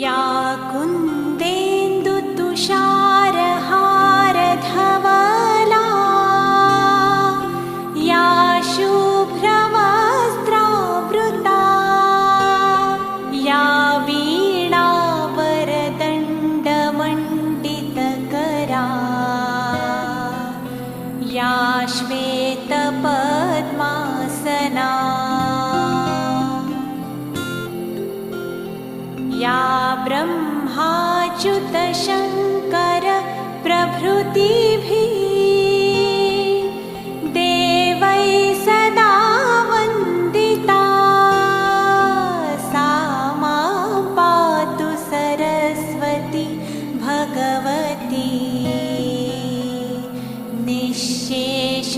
या कुन्देन्दुतुषारहारधवला। या शुभ्रवस्त्रावृता। या वीणावरदण्डमण्डितकरा या श्वेतपद्मासना। या ब्रह्माच्युतशङ्करप्रभृतिभि देवै सदा वन्दिता। सा मा पातु सरस्वती भगवती। निःशेषजाड्या